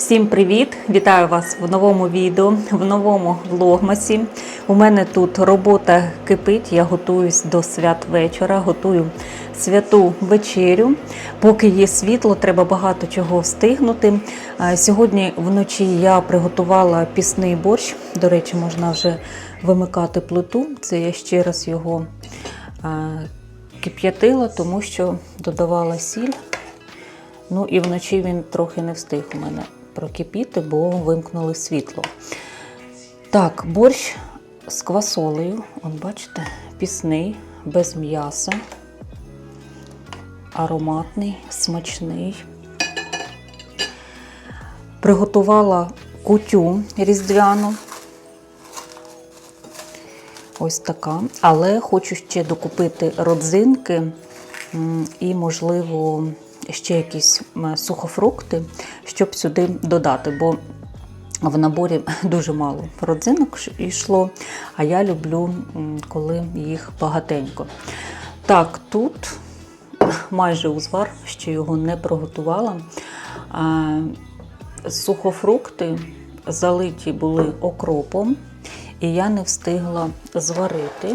Всім привіт! Вітаю вас в новому відео, в новому влогмасі. У мене тут робота кипить. Я готуюсь до свят вечора, готую святу вечерю. Поки є світло, треба багато чого встигнути. Сьогодні вночі я приготувала пісний борщ. До речі, можна вже вимикати плиту. Це я ще раз його кип'ятила, тому що додавала сіль. Ну і вночі він трохи не встиг у мене прокипіти, бо вимкнули світло. Так, борщ з квасолею. От бачите, пісний, без м'яса, ароматний, смачний. Приготувала кутю різдвяну. Ось така. Але хочу ще докупити родзинки і, можливо, ще якісь сухофрукти, щоб сюди додати. Бо в наборі дуже мало родзинок йшло, а я люблю, коли їх багатенько. Так, тут майже узвар, ще його не приготувала. Сухофрукти залиті були окропом, і я не встигла зварити,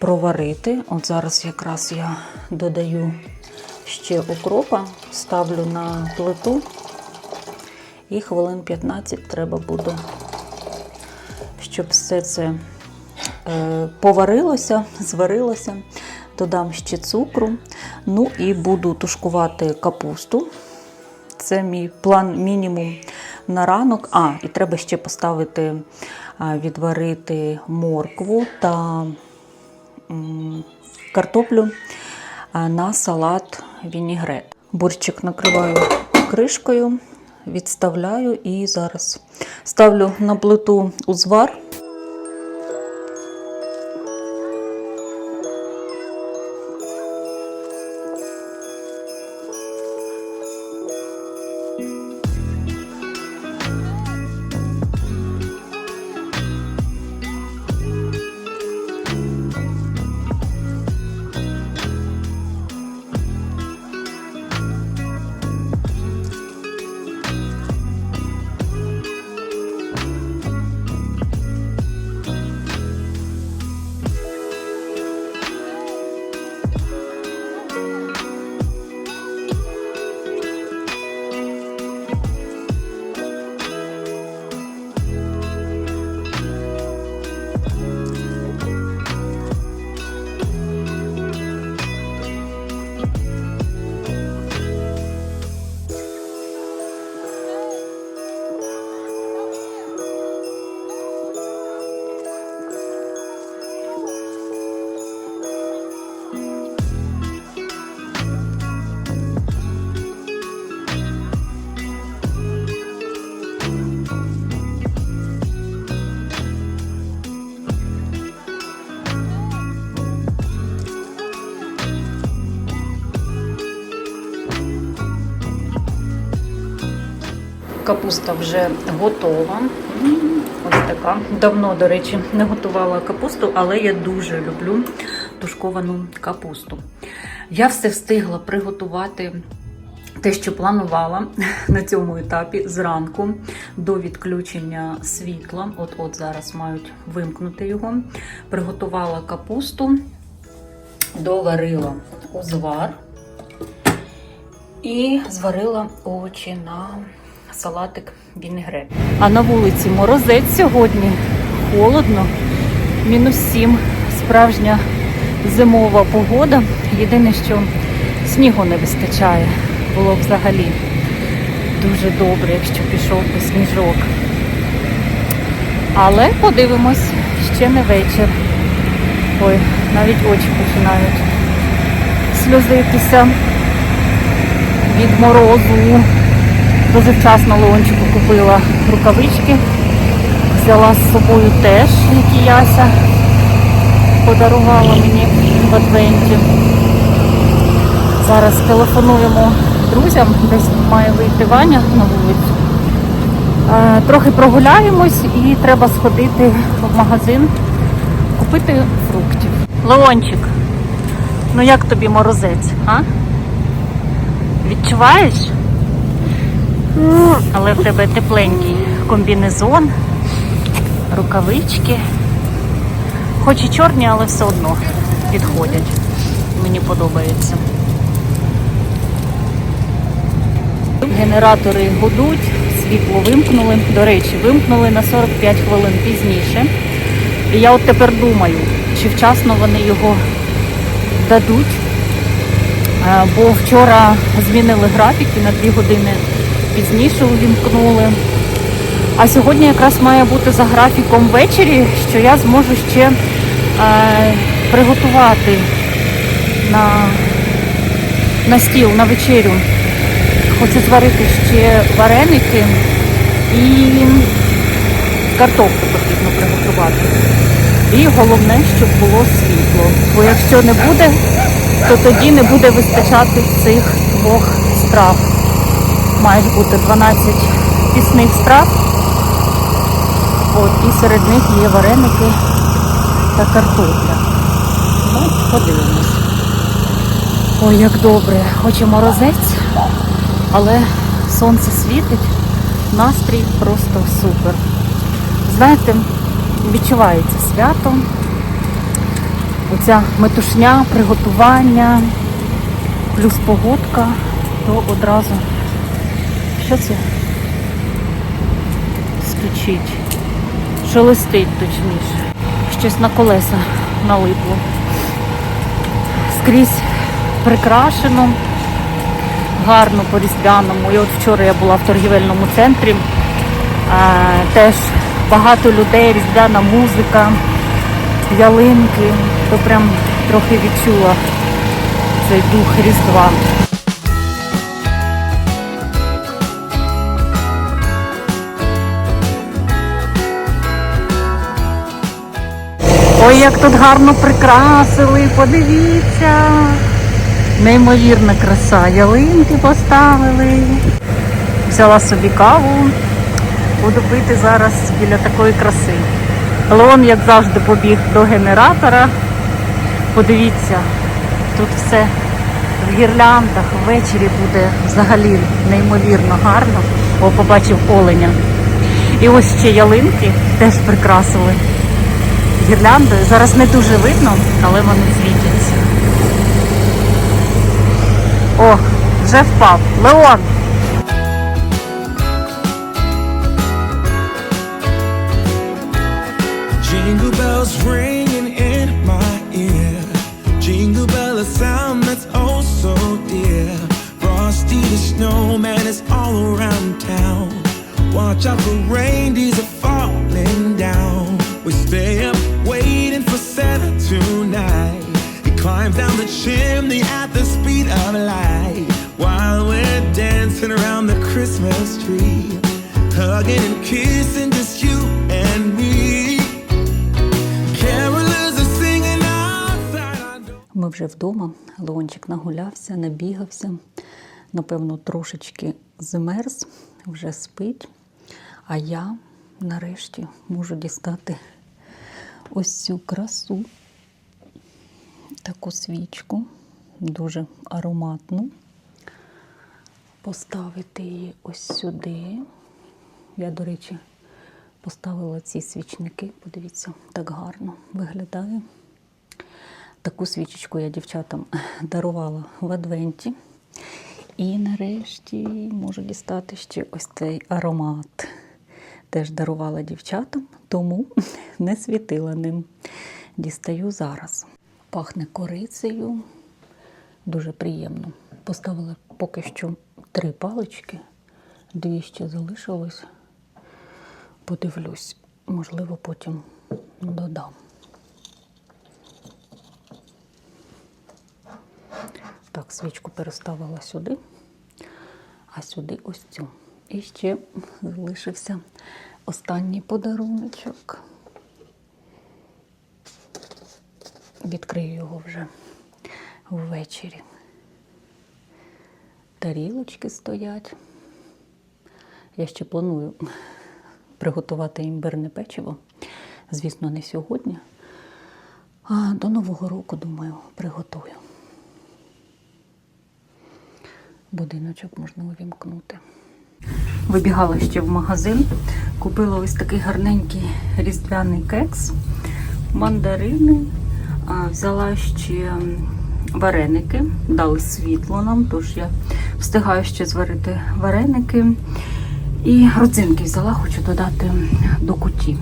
проварити. От зараз якраз я додаю ще окропа, ставлю на плиту, і хвилин 15 треба буде, щоб все це е, поварилося, зварилося. Додам ще цукру. Ну і буду тушкувати капусту. Це мій план мінімум на ранок. А, і треба ще поставити, відварити моркву та картоплю на салат вінігрет. Борщик накриваю кришкою, відставляю і зараз ставлю на плиту узвар. Капуста вже готова. Ось така. Давно, до речі, не готувала капусту, але я дуже люблю тушковану капусту. Я все встигла приготувати те, що планувала на цьому етапі зранку до відключення світла. От-от зараз мають вимкнути його. Приготувала капусту, доварила узвар і зварила овочі на салатик вінегрет. А на вулиці морозець сьогодні холодно, мінус 7, справжня зимова погода. Єдине, що снігу не вистачає. Було взагалі дуже добре, якщо пішов би сніжок. Але подивимось, ще не вечір. Ой, навіть очі починають сльозитися від морозу. Дуже вчасно Леончику купила рукавички. Взяла з собою теж, які Яся подарувала мені в адвенті. Зараз телефонуємо друзям, десь має вийти Ваня на вулицю. Е, Трохи прогуляємось і треба сходити в магазин, купити фруктів. Леончик, ну як тобі морозець, а? Відчуваєш? Але в тебе тепленький комбінезон, рукавички. Хоч і чорні, але все одно підходять. Мені подобається. Генератори гудуть, світло вимкнули. До речі, вимкнули на 45 хвилин пізніше. І я от тепер думаю, чи вчасно вони його дадуть. Е, Бо вчора змінили графік і на 2 години пізніше увімкнули. А сьогодні якраз має бути за графіком ввечері, що я зможу ще е, приготувати на, на стіл, на вечерю. Хочу зварити ще вареники і картоплю потрібно приготувати. І головне, щоб було світло. Бо якщо не буде, то тоді не буде вистачати цих двох страв. Мають бути 12 пісних страв. От, і серед них є вареники та картопля. Ну, подивимось. Ой, як добре. Хоч і морозець, але сонце світить, настрій просто супер. Знаєте, відчувається свято, оця метушня, приготування, плюс погодка, то одразу. Що це? Стучить. Шелестить точніше. Щось на колеса налипло. Скрізь прикрашено гарно по різдвяному. І от вчора я була в торгівельному центрі. Теж багато людей, різдвяна музика, ялинки. То прям трохи відчула цей дух Різдва. Ой, як тут гарно прикрасили, подивіться. Неймовірна краса. Ялинки поставили. Взяла собі каву. Буду пити зараз біля такої краси. Леон, як завжди, побіг до генератора. Подивіться, тут все в гірляндах. Ввечері буде взагалі неймовірно гарно. О, побачив оленя. І ось ще ялинки теж прикрасили гірляндою. Зараз не дуже видно, але вони світяться. О, вже впав. Oh out for reindeers are falling climbs down the chimney at the speed of light. While we're dancing around the Christmas tree. Hugging and kissing just you and me. Carolers are singing outside our door. Ми вже вдома. Леончик нагулявся, набігався. Напевно, трошечки змерз, вже спить. А я нарешті можу дістати ось цю красу, таку свічку, дуже ароматну. Поставити її ось сюди. Я, до речі, поставила ці свічники. Подивіться, так гарно виглядає. Таку свічечку я дівчатам дарувала в Адвенті. І нарешті можу дістати ще ось цей аромат. Теж дарувала дівчатам, тому не світила ним. Дістаю зараз. Пахне корицею. Дуже приємно. Поставила поки що три палички, дві ще залишилось. Подивлюсь, можливо, потім додам. Так, свічку переставила сюди, а сюди ось цю. І ще залишився останній подаруночок. Відкрию його вже ввечері. Тарілочки стоять. Я ще планую приготувати імбирне печиво. Звісно, не сьогодні. А до Нового року, думаю, приготую. Будиночок можна увімкнути. Вибігала ще в магазин, купила ось такий гарненький різдвяний кекс, мандарини, взяла ще вареники, дали світло нам, тож я встигаю ще зварити вареники. І родзинки взяла, хочу додати до куті.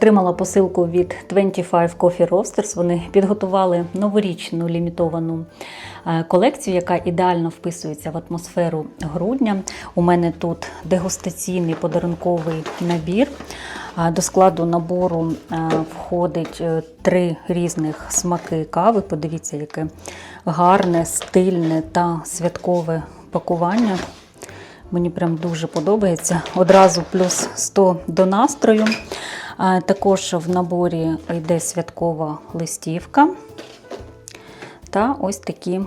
Отримала посилку від 25 Coffee Roasters. Вони підготували новорічну лімітовану е, колекцію, яка ідеально вписується в атмосферу грудня. У мене тут дегустаційний подарунковий набір. До складу набору е, входить е, три різних смаки кави. Подивіться, яке гарне, стильне та святкове пакування. Мені прям дуже подобається. Одразу плюс 100 до настрою. Також в наборі йде святкова листівка та ось такі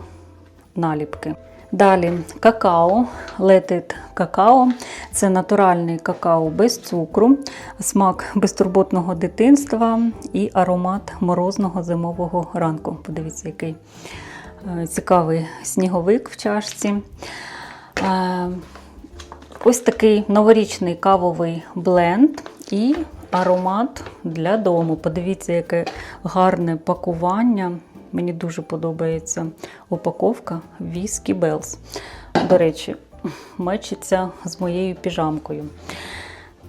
наліпки. Далі какао, летит какао. Це натуральний какао без цукру, смак безтурботного дитинства і аромат морозного зимового ранку. Подивіться, який е, цікавий сніговик в чашці. Ось такий новорічний кавовий бленд і аромат для дому. Подивіться, яке гарне пакування. Мені дуже подобається упаковка Whisky Bells. До речі, мечиться з моєю піжамкою.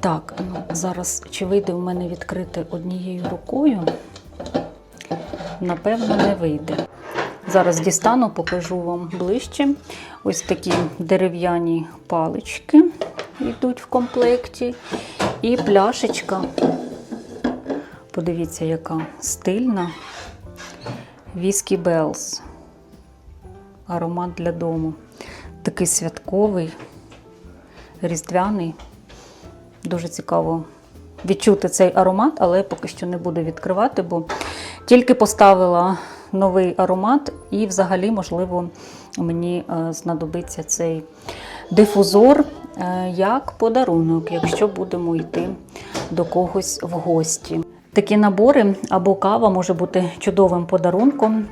Так, ну, зараз чи вийде в мене відкрити однією рукою? Напевно, не вийде. Зараз дістану, покажу вам ближче. Ось такі дерев'яні палички йдуть в комплекті. І пляшечка. Подивіться, яка стильна. Whisky Bells. Аромат для дому. Такий святковий, різдвяний. Дуже цікаво відчути цей аромат, але поки що не буду відкривати, бо тільки поставила новий аромат, і взагалі, можливо, мені е, знадобиться цей дифузор як подарунок, якщо будемо йти до когось в гості. Такі набори або кава може бути чудовим подарунком,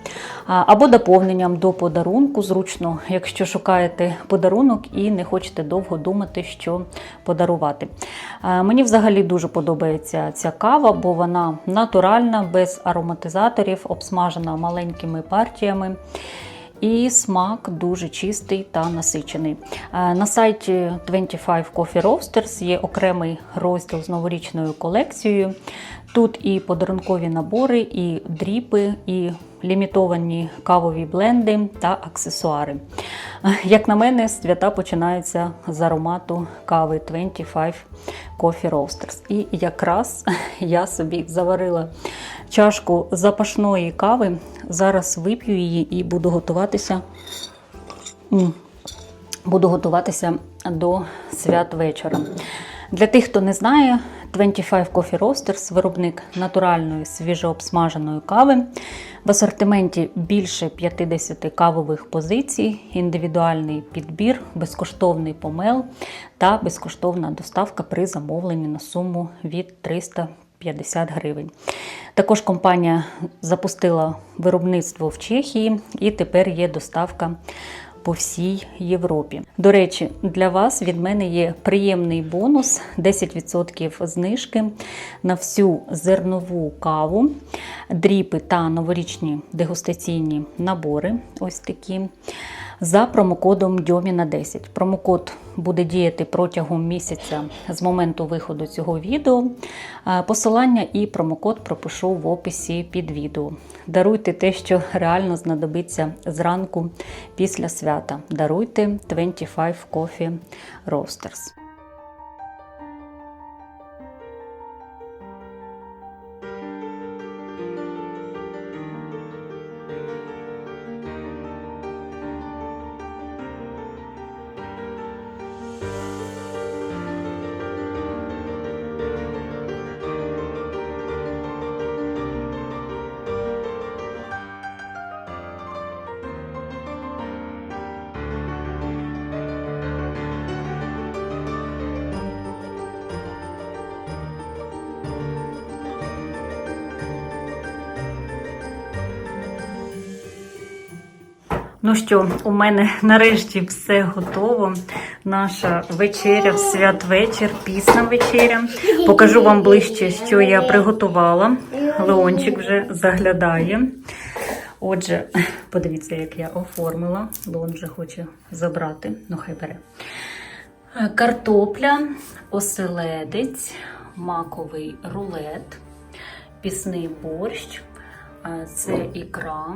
або доповненням до подарунку. Зручно, якщо шукаєте подарунок і не хочете довго думати, що подарувати. Мені взагалі дуже подобається ця кава, бо вона натуральна, без ароматизаторів, обсмажена маленькими партіями. І смак дуже чистий та насичений. Е, На сайті 25 Coffee Roasters є окремий розділ з новорічною колекцією. Тут і подарункові набори, і дріпи, і лімітовані кавові бленди та аксесуари. Як на мене, свята починаються з аромату кави 25 Coffee Roasters. І якраз я собі заварила чашку запашної кави. Зараз вип'ю її і буду готуватися. Буду готуватися до свят вечора. Для тих, хто не знає, 25 Coffee Roasters – виробник натуральної свіжообсмаженої кави. В асортименті більше 50 кавових позицій, індивідуальний підбір, безкоштовний помел та безкоштовна доставка при замовленні на суму від 300 50 гривень. Також компанія запустила виробництво в Чехії і тепер є доставка по всій Європі. До речі, для вас від мене є приємний бонус: 10% знижки на всю зернову каву, дріпи та новорічні дегустаційні набори. Ось такі. За промокодом Дьоміна 10. Промокод буде діяти протягом місяця з моменту виходу цього відео. Е, Посилання і промокод пропишу в описі під відео. Даруйте те, що реально знадобиться зранку після свята. Даруйте 25 Coffee Roasters. Ну що, у мене нарешті все готово. Наша вечеря, святвечір, пісна вечеря. Покажу вам ближче, що я приготувала. Леончик вже заглядає. Отже, подивіться, як я оформила. Леон вже хоче забрати. Ну, хай бере. Е, Картопля, оселедець, маковий рулет, пісний борщ, е, це ікра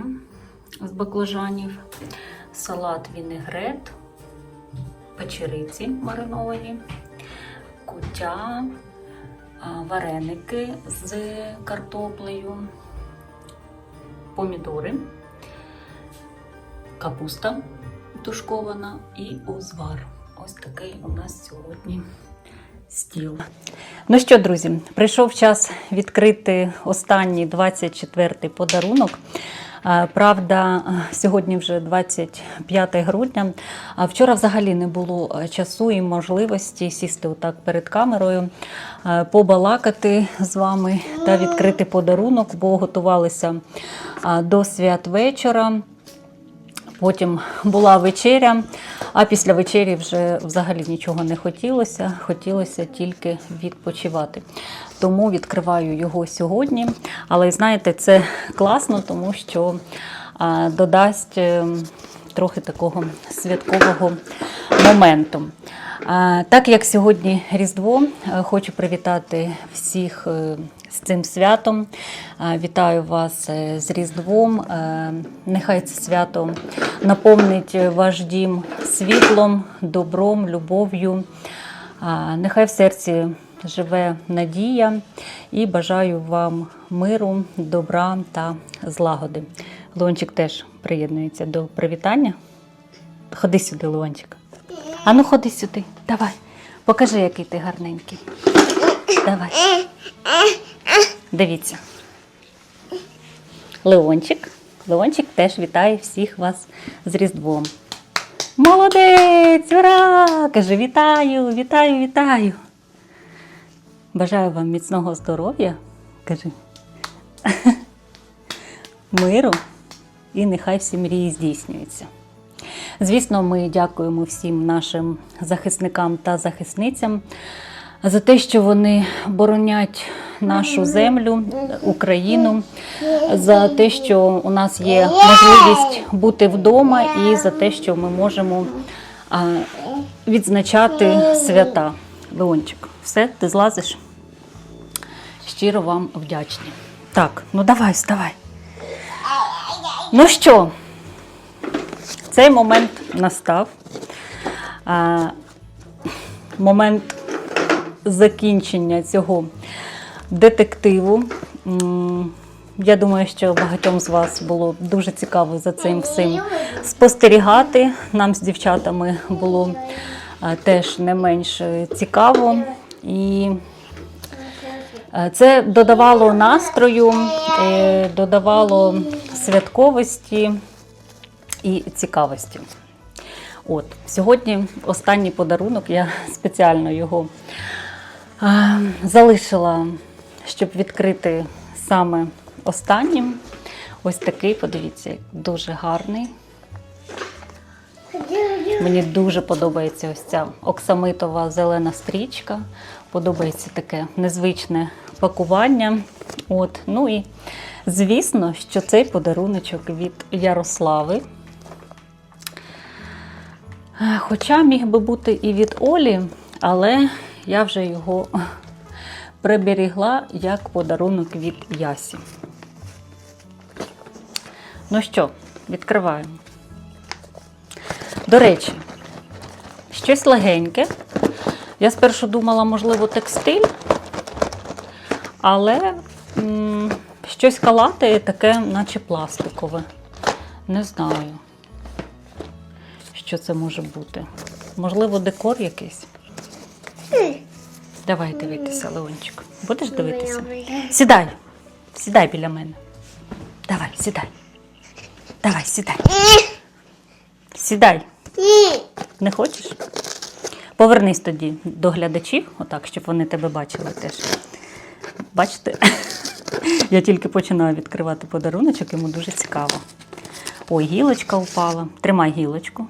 з баклажанів, салат вінегрет, печериці мариновані, куття, вареники з картоплею, помідори, капуста тушкована і узвар. Ось такий у нас сьогодні стіл. Ну що, друзі, прийшов час відкрити останній 24-й подарунок. Е, Правда, сьогодні вже 25 грудня. Вчора взагалі не було е, часу і можливості сісти отак перед камерою, е, побалакати з вами та відкрити подарунок, бо готувалися до свят вечора. Потім була вечеря, а після вечері вже взагалі нічого не хотілося. Хотілося тільки відпочивати. Тому відкриваю його сьогодні. Але знаєте, це класно, тому що додасть е, трохи такого святкового моменту. Так як сьогодні Різдво, е, хочу привітати всіх е, з цим святом. Вітаю вас е, з Різдвом. Нехай це свято наповнить ваш дім світлом, добром, любов'ю. Нехай в серці живе надія і бажаю вам миру, добра та злагоди. Леончик теж приєднується до привітання. Ходи сюди, Леончик. А ну ходи сюди. Давай. Покажи, який ти гарненький. Давай. Дивіться. Леончик. Леончик теж вітає всіх вас з Різдвом. Молодець! Ура! Каже, вітаю, вітаю, вітаю. Бажаю вам міцного здоров'я. Кажи. Миру і нехай всі мрії здійснюються. Звісно, ми дякуємо всім нашим захисникам та захисницям за те, що вони боронять нашу землю, Україну, за те, що у нас є можливість бути вдома, і за те, що ми можемо відзначати свята. Леончик, все, ти злазиш? Щиро вам вдячні. Так, ну давай, вставай. Ну що, цей момент настав. А, момент закінчення цього детективу. Я думаю, що багатьом з вас було дуже цікаво за цим всім спостерігати. Нам з дівчатами було теж не менш е, цікаво. І Це додавало настрою, е, додавало святковості і цікавості. От, сьогодні останній подарунок, я спеціально його е, залишила, щоб відкрити саме останнім. Ось такий, подивіться, дуже гарний. Мені дуже подобається ось ця оксамитова зелена стрічка. Подобається таке незвичне пакування. От. Ну і звісно, що цей подаруночок від Ярослави. Хоча міг би бути і від Олі, але я вже його приберігла як подарунок від Ясі. Ну що, відкриваємо. До речі, щось легеньке. Я спершу думала, можливо, текстиль, але м, щось калате таке, наче пластикове. Не знаю, що це може бути. Можливо, декор якийсь. Давай дивитися, Леончик. Будеш дивитися? Сідай. Сідай біля мене. Давай, сідай. Давай, сідай. Сідай. Не хочеш? Повернись тоді до глядачів, отак, щоб вони тебе бачили теж. Бачите? Я тільки починаю відкривати подаруночок, йому дуже цікаво. Ой, гілочка впала. Тримай гілочку.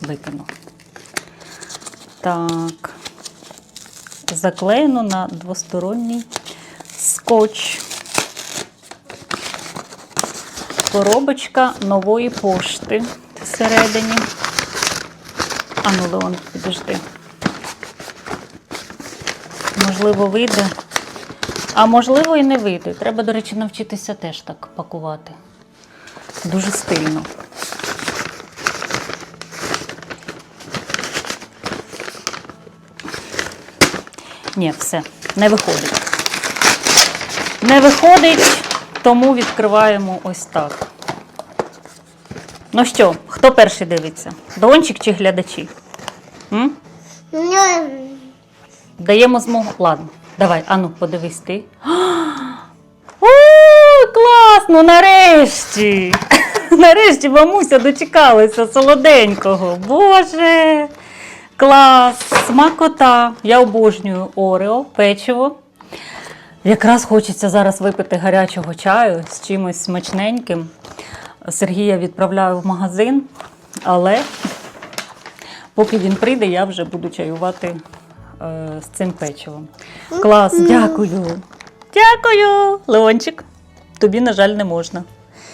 Викину. Так. Заклеєно на двосторонній скотч. Коробочка нової пошти всередині. А ну, Леон, підожди. Можливо, вийде. А можливо, і не вийде. Треба, до речі, навчитися теж так пакувати. Дуже стильно. Ні, все, не виходить. Не виходить, тому відкриваємо ось так. Ну що, хто перший дивиться? Дончик чи глядачі? М? Даємо змогу. Ладно, давай, ану, подивись ти. О, класно! Нарешті! Нарешті мамуся дочекалася солоденького. Боже! Клас! Смакота! Я обожнюю Орео, печиво. Якраз хочеться зараз випити гарячого чаю з чимось смачненьким. Сергія відправляю в магазин, але поки він прийде, я вже буду чаювати е, з цим печивом. Клас, дякую. Дякую, Леончик. Тобі, на жаль, не можна.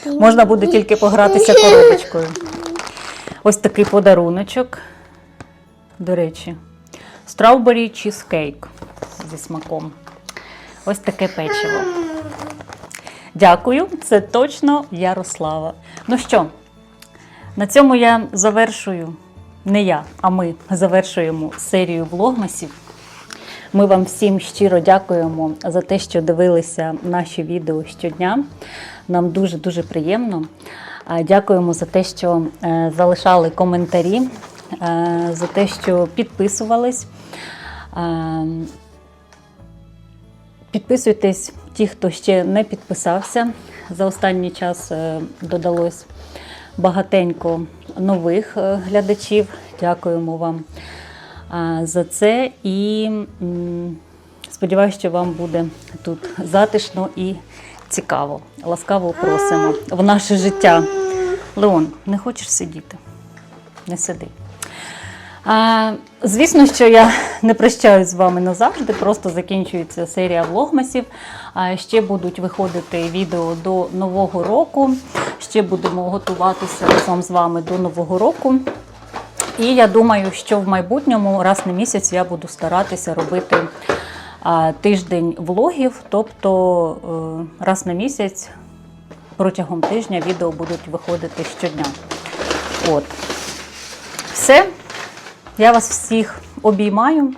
Можна буде тільки погратися коробочкою. Ось такий подаруночок. До речі, Strawberry cheesecake зі смаком. Ось таке печиво. Дякую, це точно Ярослава. Ну що, на цьому я завершую. Не я, а ми завершуємо серію влогмасів. Ми вам всім щиро дякуємо за те, що дивилися наші відео щодня. Нам дуже-дуже приємно. Дякуємо за те, що е, залишали коментарі, е, за те, що підписувались. Підписуйтесь, ті, хто ще не підписався. За останній час е, додалось багатенько нових е, глядачів. Дякуємо вам за це. І сподіваюся, що вам буде тут затишно і цікаво. Ласкаво просимо в наше життя. Леон, не хочеш сидіти? Не сиди. Звісно, що я не прощаюсь з вами назавжди, просто закінчується серія влогмасів. Ще будуть виходити відео до Нового року. Ще будемо готуватися разом з вами до Нового року. І я думаю, що в майбутньому раз на місяць я буду старатися робити тиждень влогів, тобто е, раз на місяць протягом тижня відео будуть виходити щодня. От. Все. Я вас всіх обіймаю.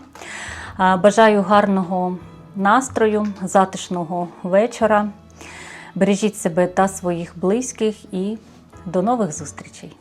Бажаю гарного настрою, затишного вечора. Бережіть себе та своїх близьких і до нових зустрічей!